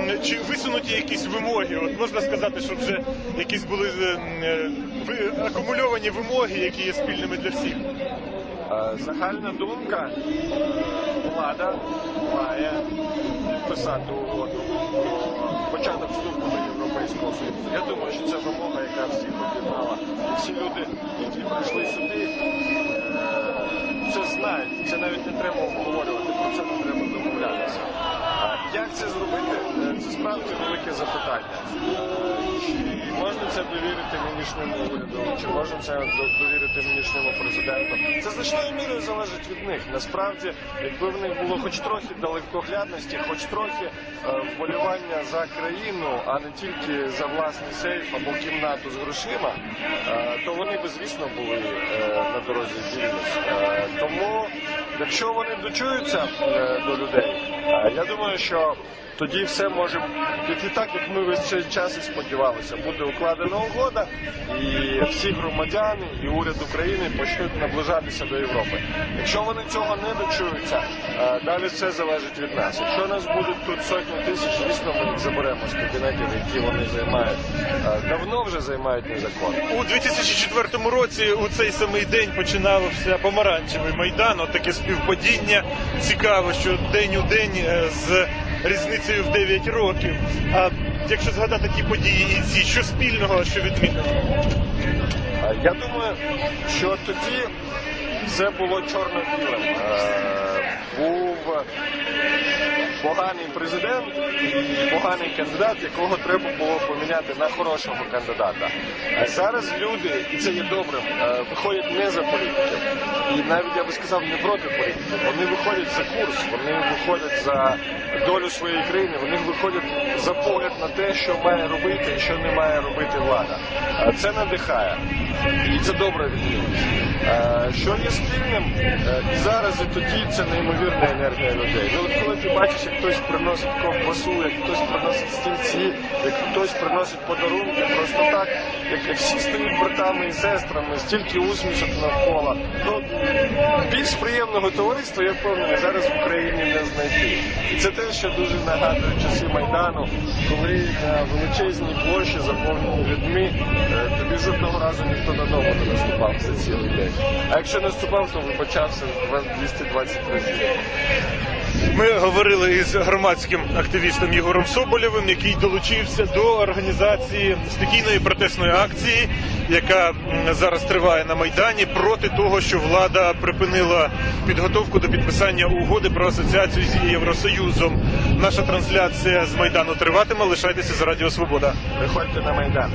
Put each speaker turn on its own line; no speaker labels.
Але чи висунуті якісь вимоги? От можна сказати, що вже якісь були е, акумульовані вимоги, які є спільними для всіх.
Е, Загальна думка влада має підписати угоду про початок вступу до Європейського Союзу. Я думаю, що це вимога, яка всіх об'єднала. Всі люди, які прийшли сюди, е, це знають. Це навіть не треба обговорювати, про це не треба домовлятися. Як це зробити? Це справді велике запитання. Чи можна це довірити нинішньому уряду, чи можна це довірити нинішньому президенту? Це значною мірою залежить від них. Насправді, якби в них було хоч трохи далекоглядності, хоч трохи е, вболівання за країну, а не тільки за власний сейф або кімнату з грошима, е, то вони би, звісно, були е, на дорозі в Вільнюс. Тому, якщо вони дочуються е, до людей, я думаю, що тоді все може піти так, як ми весь цей час і сподівалися. Буде укладена угода, і всі громадяни і уряд України почнуть наближатися до Європи. Якщо вони цього не дочуються, е, далі все залежить від нас. Якщо нас будуть тут сотні тисяч, звісно, ми їх заберемо з кабінетів, які вони займають. Е, Давно вже займають незаконно.
У 2004 році у цей самий день починався помаранчевий майдан. От таке співпадіння. Цікаво, що день у день е, з різницею в 9 років. А якщо згадати ті події і ці, що спільного, що відмінного?
Е, Я думаю, що тоді все було чорно-білим. Е, Був поганий президент поганий кандидат, якого треба було поміняти на хорошого кандидата. А зараз люди, і це є добрим, е, виходять не за політиків. І навіть я би сказав не проти політиків. Вони виходять за курс, вони виходять за долю своєї країни, вони виходять за погляд на те, що має робити і що не має робити влада. Е, Це надихає. І це добре відмінність. Е, Що є спільним е, зараз, і тоді це неймовірна енергія людей. Ну от коли ти бачиш, як хтось приносить ковбасу, як хтось приносить стільці, як хтось приносить подарунки, просто так, як всі стають братами і сестрами, стільки усмішок навколо. Ну більш приємного товариства, я впевнений, зараз в Україні не знайти. І це те, що дуже нагадує часи Майдану, коли на величезній площі заповнені людьми, е, тобі жодного разу ніхто додому не наступав за цілий день. А якщо наступав, то вибачався 220 разів.
Ми говорили із громадським активістом Єгором Соболєвим, який долучився до організації стихійної протестної акції, яка зараз триває на майдані проти того, що влада припинила підготовку до підписання угоди про асоціацію з Євросоюзом. Наша трансляція з майдану триватиме. Лишайтеся за Радіо Свобода.
Приходьте на Майдан.